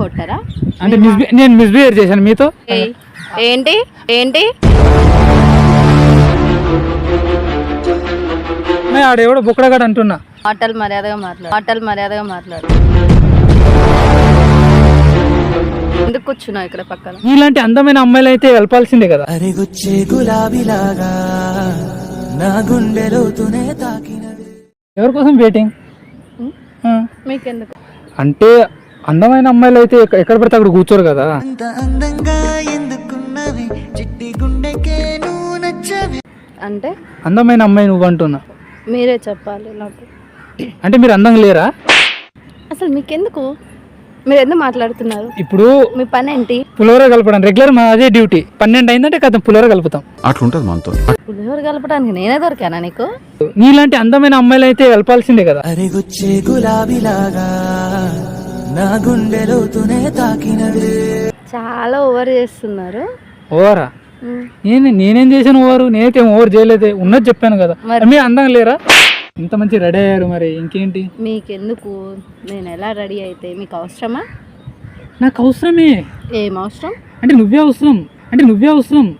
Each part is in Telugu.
కొట్టరా అంటే నేను మిస్బిహేవ్ చేశాను మీతో? ఏంటి? ఏంటి? మరి ఆడెవడో బొక్కడగాడు అంటున్నా. మాటలు మర్యాదగా మాట్లాడు. మాటలు మర్యాదగా మాట్లాడు. ఎందుకు కూర్చున్నావు ఇక్కడ పక్కన? ఇలాంటి అందమైన అమ్మాయిలు అయితే వెళ్ళాల్సిందే కదా. అరిగుచ్చే గులాబీలాగా నా గుండెలోతునే తాకినది ఎవరి కోసం వెయిటింగ్ మీకెందుకు? అంటే అందమైన అమ్మాయిలు అయితే ఎక్క- ఎక్కడ పడితే అక్కడ కూర్చోరు కదా. అంత అందంగా ఎందుకున్నవి? చిట్టి గుండెకే నువ్వు నచ్చవి. అంటే? అందమైన అమ్మాయి నువ్వు అంటున్నా. మీరే చెప్పాలి నాకు. అంటే మీరు అందంగా లేరా? అసలు మీకెందుకు? మీరు ఎందుకు మాట్లాడుతున్నారు? ఇప్పుడు మీ పని ఏంటి పులిహోర కలపడం రెగ్యులర్ మా అదే డ్యూటీ. పన్నెండు అయిందంటే కదా పులిహోర కలుపుతాం. అట్లుంటది మనతో. పులిహోర కలపడానికి నేనే దొరికానా నీకు? నీలాంటి అందమైన అమ్మాయిలు అయితే వెళ్ళాల్సిందే కదా గులాబీలాగా. నా గుండెలోతునే తాకినవి. చాలా ఓవర్ చేస్తున్నారు. ఓవరా. నేను నేనేం చేశాను ఓవరు? నేనైతే ఓవర్ చేయలేదే. ఉన్నది చెప్పాను కదా. మరి- మీరు అందంగా లేరా? ఇంత మంచి రెడీ అయ్యారు మరి. ఇంకేంటి? మీకెందుకు? నేను ఎలా రెడీ అయితే? మీకు అవసరమా? నాకు అవసరమే. ఏం అవసరం? అంటే నువ్వే అవసరం. అంటే నువ్వే అవసరం.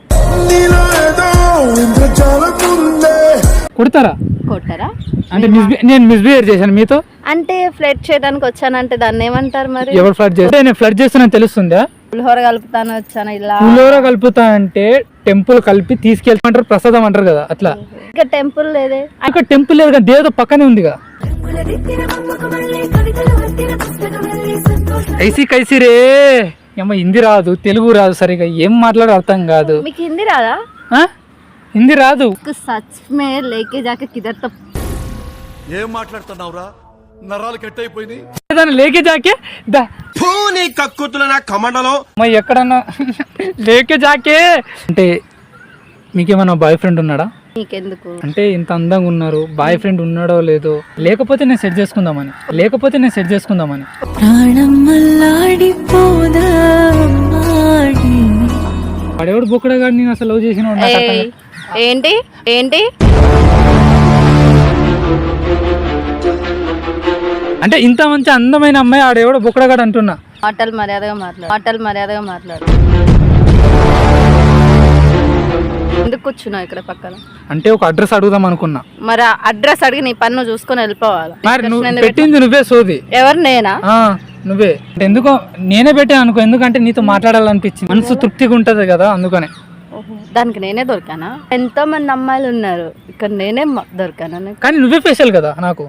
కొడతారా? కొట్టరా అంటే మిస్బి- నేను మిస్బిహేవ్ చేశాను మీతో? అంటే ఫ్లడ్ చేయడానికి వచ్చానంటే దాన్ని ఏమంటారు మరి? ఎవరు ఫ్లడ్ చేస్తే నేను ఫ్లడ్ చేస్తానని తెలుస్తుందా? పులిహోర కలుపుతాను వచ్చాను ఇలా. పులిహోర కలుపుతా అంటే టెంపుల్ కలిపి తీసుకెళ్ళమంటారు ప్రసాదం అంటారు కదా అట్లా. ఇంకా టెంపుల్ లేదే. అక్కడ టెంపుల్ లేదు కదా దేవత పక్కనే ఉందిగా. ఐసి కైసి రే. ఏమో హిందీ రాదు తెలుగు రాదు సరిగా ఏం మాట్లాడో అర్థం కాదు. మీకు హిందీ రాదా? ఆ? హిందీ రాదు. సచ్ మే లేకే జాకే కిదర్తో ఏం మాట్లాడుతున్నావురా? నరాలు కట్ అయిపోయినాయి దాన్ని లేకే జాకే? దా. నీ కక్కుతున్న నా కమండలో. మరి ఎక్కడన్నా? లేకే జాకే. అంటే మీకేమన్నా బాయ్ ఫ్రెండ్ ఉన్నాడా? నీకెందుకు? అంటే ఇంత అందంగా ఉన్నారు. బాయ్ ఫ్రెండ్ ఉన్నాడో లేదో. లేకపోతే నేను సెట్ చేసుకుందామని. లేకపోతే నేను సెట్ చేసుకుందామని. ప్రాణం మల్లాడిపోదా మాడి? వాడెవడు బొక్కడగాడు నేను అసలు లవ్ చేసిన వాడు నాకు అర్థం ఏయ్, ఏంటి? ఏంటి? అంటే ఇంత మంచి అందమైన అమ్మాయి ఆడెవడో బొక్కడగాడు అంటున్నా. మాటలు మర్యాదగా మాట్లాడు. మాటలు మర్యాదగా మాట్లాడు. ఎందుకు కూర్చున్నావు ఇక్కడ పక్కన? అంటే ఒక అడ్రస్ అడుగుదాం అనుకున్నా. మరి ఆ అడ్రస్ అడిగి నీ పన్ను చూసుకొని వెళ్ళిపోవాలి. మరి నువ్వు పెట్టింది నువ్వే సోది. ఎవరు నేనా? ఆ, నువ్వే. అంటే ఎందుకో నేనే పెట్టాను అనుకో ఎందుకంటే నీతో మాట్లాడాలనిపించింది. మనసు తృప్తిగా ఉంటది కదా అందుకనే. దానికి నేనే దొరికానా? ఎంతో మంది అమ్మాయిలు ఉన్నారు. ఇక్కడ నేనే మ- కానీ నువ్వే స్పెషల్ కదా నాకు.